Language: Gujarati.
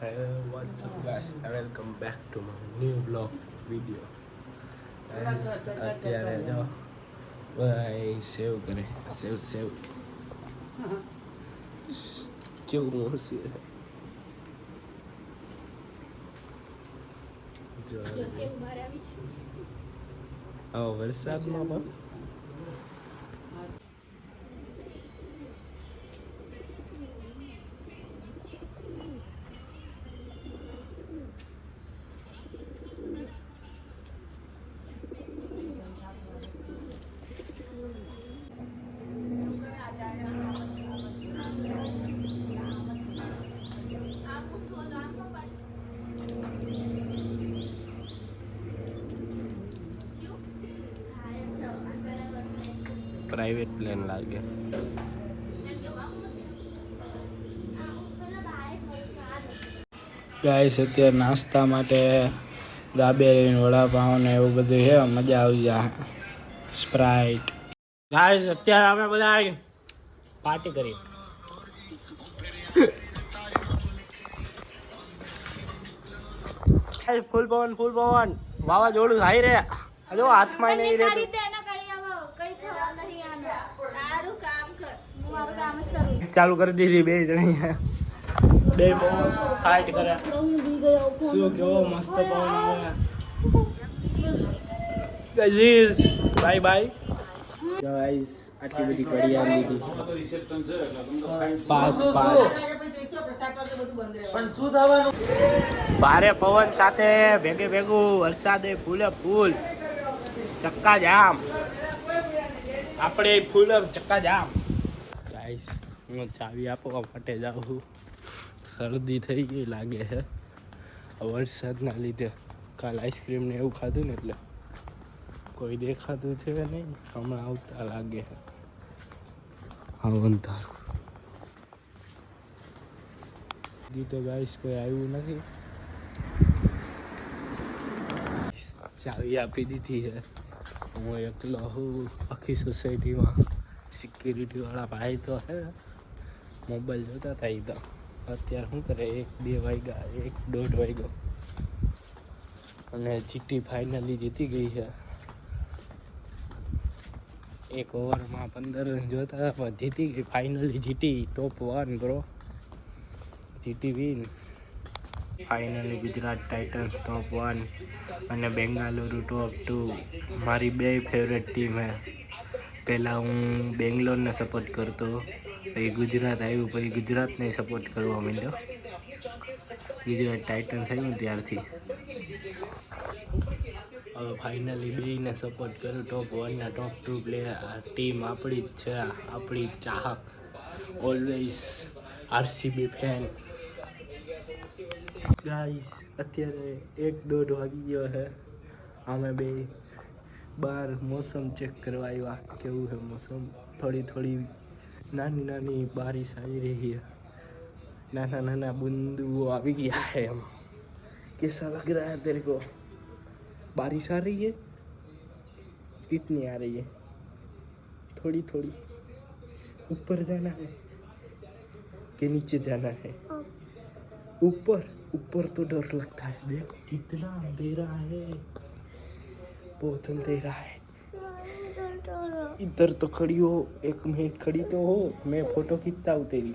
Hey, what's up guys? Welcome back to my new vlog video. Guys, અત્યારે જો ભાઈ સેવ કરે સેવ સેવ કેવું મોસી જો આવો વરસાદમાં પણ પ્રાઇવેટ પ્લેન લાગે. ગાઈસ અત્યારે નાસ્તા માટે દાબેલી વડાપાઉં ને એવું બધું છે. મજા આવી જાય. સ્પ્રાઇટ ગાઈસ અત્યારે અમે બધા પાર્ટી કરી ફૂલ પવન ફૂલ પવન વાવાઝોડું થાય રે. હજુ હાથમાં નહીં રહેતું ચાલુ કરી દીધી બે જણી. બે પવન ફાઇટ કરે શું કેવો મસ્ત પવન આવે. Bye bye. ગાઈઝ આટલી બધી ઘડિયાળ લીધી. પાંચ પાંચ. ભારે પવન સાથે ભેગે ભેગું વરસાદે ફૂલે ફૂલ. ચક્કા જામ આપણે ફૂલ ચક્કા જામ ગાઈસ, હું ચાવી આપવા માટે જાઉં શરદી થઈ ગઈ લાગે છે. વરસાદના લીધે કાલ આઈસ્ક્રીમ ને એવું ખાધું ને એટલે કોઈ દેખાતું છે નહીં, હમણાં આવતા લાગે છે. હા અંધારું તો ગાઈસ કોઈ આવ્યું નથી. ચાવી આપી દીધી છે. હું એકલો હું આખી સોસાયટીમાં સિક્યુરિટી વાળા ભાઈ તો હે મોબાઈલ જોતા હતા એ તો. અત્યારે શું કરે, એક, બે વાગ્યા, એક, દોઢ વાગ્યો. અને જીટી ફાઇનલી જીતી ગઈ છે. એક ઓવરમાં પંદર રન જોતા હતા, પણ જીતી ગઈ. ફાઇનલી જીતી top one bro GT win finally Gujarat Titans top one અને બેંગાલુરુ ટોપ ટુ મારી બે ફેવરેટ ટીમ હે. પહેલાં હું બેંગ્લોરને સપોર્ટ કરતો, પછી ગુજરાત આવ્યું, પછી ગુજરાતને સપોર્ટ કરવા માંડ્યો. ગુજરાત ટાઇટન્સ આવ્યું ત્યારથી. હવે ફાઇનલી બેને સપોર્ટ કર્યો. ટોપ વનના ટોપ ટુ પ્લેયર આ ટીમ આપણી જ છે આપણી ચાહક. ઓલવેઝ આરસીબી ફેન ગાઈસ અત્યારે એક દોઢ વાગી ગયો છે. અમે બે બહાર મોસમ ચેક કરવા આવ્યા કેવું છે મોસમ થોડી થોડી નાની નાની બારિશ આવી રહી है નાના નાના બુંદુઓ આવી ગયા है એમ कैसा लग रहा है तेरे को बारिश आ रही है कितनी आ रही है थोड़ी थोड़ी ऊपर जाना है कि नीचे जाना है ऊपर ऊपर तो डर लगता है देख कितना अंधेरा है बहुत अंधेरा है इधर तो खड़ी हो एक मिनट खड़ी तो हो मैं फोटो खींचता हूँ तेरी